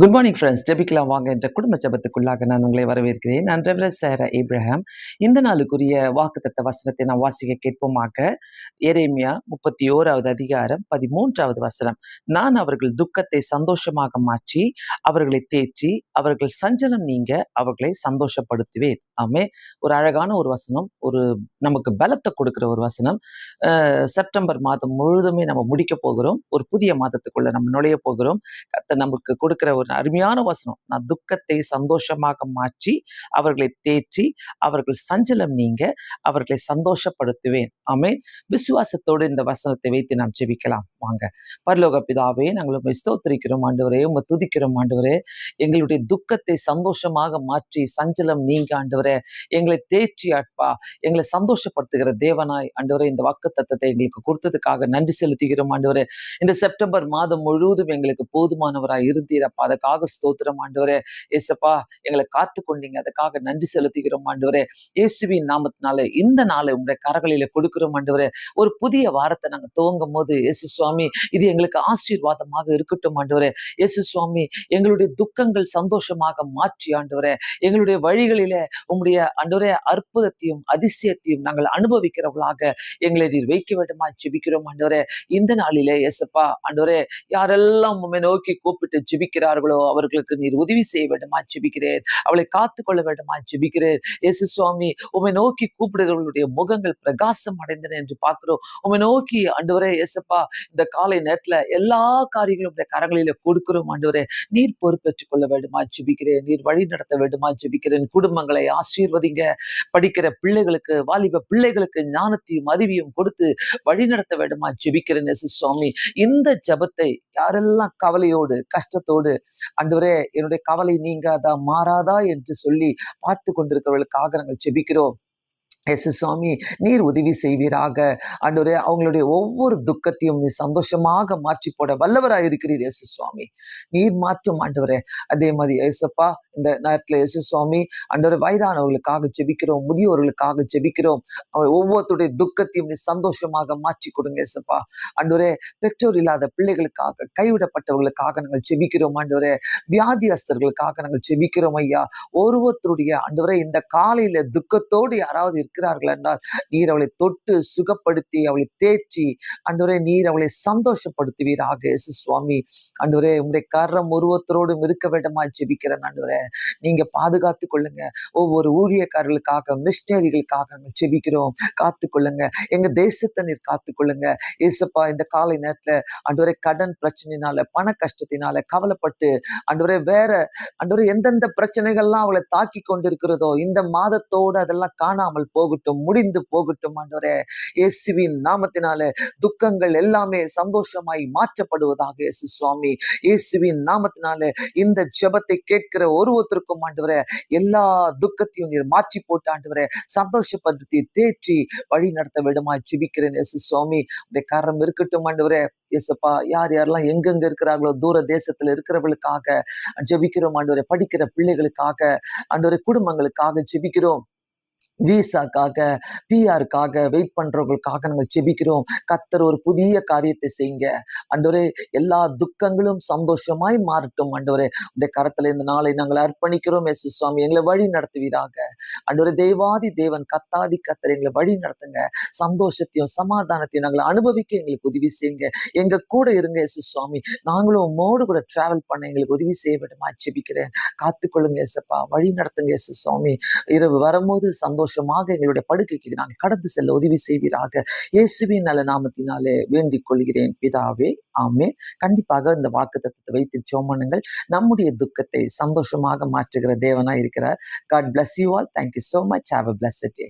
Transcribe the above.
Good morning friends ஜெபிக்கலாம் வாங்க. என்ற குடும்ப சபத்துக்குள்ளாக நான் உங்களை வரவேற்கிறேன். நான் ரெவரர் சேர இப்ராஹாம். இந்த நாளுக்குரிய வாக்குத்தத்த வசனத்தை நான் வாசிக்க கேட்போமாக. எரேமியா முப்பத்தி ஓராவது அதிகாரம் பதிமூன்றாவது வசனம். நான் அவர்கள் துக்கத்தை சந்தோஷமாக மாற்றி அவர்களை தேய்ச்சி அவர்கள் சஞ்சலம் நீங்க அவர்களை சந்தோஷப்படுத்துவேன். ஆமே ஒரு அழகான ஒரு வசனம் ஒரு நமக்கு பலத்தை கொடுக்கிற ஒரு வசனம். செப்டம்பர் மாதம் முழுதுமே நம்ம முடிக்க போகிறோம். ஒரு புதிய மாதத்துக்குள்ள நம்ம நுழைய போகிறோம். நமக்கு கொடுக்குற ஒரு அருமையான வசனம். நான் துக்கத்தை சந்தோஷமாக மாற்றி அவர்களை தேற்றி அவர்கள் சஞ்சலம் நீங்க அவர்களை சந்தோஷப்படுத்துவேன். ஆமே விசுவாசத்தோடு இந்த வசனத்தை வைத்து நாம் ஜெபிக்கலாம். வாங்க. பரலோக பிதாவே நாங்கள் ஸ்தோத்திரிக்கிறோம். ஆண்டவரே உங்க துதிக்கிறோம். ஆண்டவரே எங்களுடைய துக்கத்தை சந்தோஷமாக மாற்றி சஞ்சலம் நீங்க. ஆண்டவரே எங்களை தேற்றி ஆட்பா. எங்களை சந்தோஷப்படுத்துகிற தேவனாய். ஆண்டவரே இந்த வாக்கு தத்தத்தை எங்களுக்கு கொடுத்ததுக்காக நன்றி செலுத்துகிறோம். ஆண்டவரே இந்த செப்டம்பர் மாதம் முழுவதும் எங்களுக்கு போதுமானவராய் இருந்தீரப்பா அதுக்காக ஸ்தோத்திரம் ஆண்டவரே. ஏசப்பா எங்களை காத்து கொண்டீங்க அதுக்காக நன்றி செலுத்துகிறோம் ஆண்டவரே. இயேசுவின் நாமத்தினால இந்த நாளை உங்களுடைய கரங்களில கொடுக்கிறோம் ஆண்டவரே. ஒரு புதிய வாரத்தை நாங்க துவங்கும் போது இயேசு சுவாமி இது எங்களுக்கு ஆசீர்வாதமாக இருக்கட்டும் ஆண்டவரே. இயேசு சுவாமி எங்களுடைய துக்கங்கள் சந்தோஷமாக மாற்றி ஆண்டவரே. எங்களுடைய வழிகளிலே உங்களுடைய ஆண்டவரே அற்புதத்தையும் அதிசயத்தையும் நாங்கள் அனுபவிக்கிறவர்களாக எங்களை நீர் வைக்க வேண்டுமா ஜெபிக்கிறோம் ஆண்டவரே. இந்த நாளிலே இயேசப்பா ஆண்டவரே யாரெல்லாம் உண்மை நோக்கி கூப்பிட்டு ஜெபிக்கிறார்களோ அவர்களுக்கு நீர் உதவி செய்ய வேண்டுமா? ஜெபிக்கிறேன். அவளை காத்துக்கொள்ள வேண்டுமா? ஜெபிக்கிறேன். இயேசு சுவாமி உமை நோக்கி கூப்பிடுகிறவர்களுடைய முகங்கள் பிரகாசம் அடைந்தன என்று பார்க்கிறோம். உமை நோக்கி ஆண்டவரே இயேசப்பா இந்த காலை நேரத்துல எல்லா காரியங்களும் கரங்களில கொடுக்கிறோம் ஆண்டவரே. நீர் பொறுப்பேற்றுக் கொள்ள வேண்டுமா? ஜெபிக்கிறேன். நீர் வழி நடத்த வேண்டுமா? ஜெபிக்கிறேன். குடும்பங்களை ஆசீர்வதிங்க. படிக்கிற பிள்ளைகளுக்கு வாலிப பிள்ளைகளுக்கு ஞானத்தையும் அறிவியும் கொடுத்து வழி நடத்த வேண்டுமா? ஜெபிக்கிறேன் எசு சுவாமி. இந்த ஜெபத்தை யாரெல்லாம் கவலையோடு கஷ்டத்தோடு அன்றுவரே என்னுடைய கவலை நீங்காதா மாறாதா என்று சொல்லி பார்த்து கொண்டிருக்கிறவர்களுக்காக நாங்கள் செபிக்கிறோம் எஸ் சுவாமி நீர் உதவி செய்வீராக. அன்று அவங்களுடைய ஒவ்வொரு துக்கத்தையும் நீ சந்தோஷமாக மாற்றி போட வல்லவராக இருக்கிறீர் இயேசு சுவாமி நீர் மாற்றும் ஆண்டவரே. அதே மாதிரி ஏசப்பா இந்த நேரத்தில் இயேசு சுவாமி ஆண்டவரே வயதானவர்களுக்காக ஜெபிக்கிறோம் முதியோர்களுக்காக ஜெபிக்கிறோம். ஒவ்வொருத்தருடைய துக்கத்தையும் நீ சந்தோஷமாக மாற்றி கொடுங்க ஏசப்பா. ஆண்டவரே பெற்றோர் இல்லாத பிள்ளைகளுக்காக கைவிடப்பட்டவர்களுக்காக நாங்கள் ஜெபிக்கிறோம் ஆண்டவரே. வியாதியஸ்தர்களுக்காக நாங்கள் ஜெபிக்கிறோம் ஐயா. ஒருவருடைய அன்றுவரே இந்த காலையில துக்கத்தோடு யாராவது இருக்கிறார்கள் என்றால் நீர் அவளை தொட்டு சுகப்படுத்தி அவளை தேய்ச்சி அன்றுவரே நீர் அவளை சந்தோஷப்படுத்துவீராக இயேசு சுவாமி அன்றுவரே உங்களுடைய கரம் உருவத்தரோடும் இருக்க வேண்டுமா ஜெபிக்கிறேன் அன்றுவரே. நீங்க பாதுகாத்து கொள்ளுங்க. ஒவ்வொரு ஊழியக்காரர்களுக்காக மிஷினரிகளுக்காக நாங்கள் ஜெபிக்கிறோம். காத்து கொள்ளுங்க. எங்க தேசத்தை நீர் காத்து கொள்ளுங்க. ஏசப்பா இந்த காலை நேரத்துல அன்றுவரை கடன் பிரச்சனையினால பண கஷ்டத்தினால கவலைப்பட்டு அன்றுவரை வேற அன்றுவரை எந்தெந்த பிரச்சனைகள்லாம் அவளை தாக்கி கொண்டிருக்கிறதோ இந்த மாதத்தோடு அதெல்லாம் காணாமல் போகட்டும் முடிந்து போகட்டும் ஆண்டவரே. இயேசுவின் நாமத்தினால துக்கங்கள் எல்லாமே சந்தோஷமாய் மாற்றப்படுவதாக இயேசு சுவாமி. இயேசுவின் நாமத்தினால இந்த ஜெபத்தை கேட்கிற ஒரு ஒருத்தருக்கும் ஆண்டவரே எல்லா துக்கத்தையும் நீர் மாற்றி போட்டு ஆண்டவரே சந்தோஷப்படுத்தி தேற்றி வழி நடத்த விடமாய் ஜிபிக்கிறேன் இயேசு சுவாமி. உடைய கரம் இருக்கட்டும் ஆண்டவரே. இயேசப்பா யார் யாரெல்லாம் எங்கெங்க இருக்கிறார்களோ தூர தேசத்துல இருக்கிறவர்களுக்காக ஜெபிக்கிறோம் ஆண்டவரை. படிக்கிற பிள்ளைகளுக்காக ஆண்டவரை குடும்பங்களுக்காக ஜெபிக்கிறோம். விசாக்காக பிஆருக்காக வெயிட் பண்றவங்களுக்காக நாங்கள் ஜெபிக்கிறோம். கத்தர் ஒரு புதிய காரியத்தை செய்யுங்க. அண்டவரே எல்லா துக்கங்களும் சந்தோஷமாய் மாறட்டும் அண்டவரே உடைய கரத்துல இந்த நாளை நாங்கள் அர்ப்பணிக்கிறோம் எஸ் சுவாமி. எங்களை வழி நடத்துவீராக. அண்டவரே தேவாதி தேவன் கத்தாதி கத்தர் எங்களை வழி நடத்துங்க. சந்தோஷத்தையும் சமாதானத்தையும் நாங்கள் அனுபவிக்க எங்களுக்கு உதவி செய்யுங்க. எங்க கூட இருங்க எஸ் சுவாமி. நாங்களும் உம்மோடு கூட டிராவல் பண்ண எங்களுக்கு உதவி செய்ய வேண்டுமா ஜெபிக்கிறேன். காத்துக்கொள்ளுங்க எஸ்ப்பா வழி நடத்துங்க எஸ் சுவாமி. இரவு வரும்போது சந்தோஷம் சந்தோஷமாக எங்களுடைய படுக்கைக்கு நாங்கள் கடந்து செல்ல உதவி செய்வீராக. இயேசுவின் நல்ல நாமத்தினாலே வேண்டிக் கொள்கிறேன். பிதாவே ஆமே கண்டிப்பாக இந்த வாக்கு தத்துவத்தை வைத்து சோமனுங்கள் நம்முடைய துக்கத்தை சந்தோஷமாக மாற்றுகிற தேவனா இருக்கிறார் god bless you all thank you so much have a bless day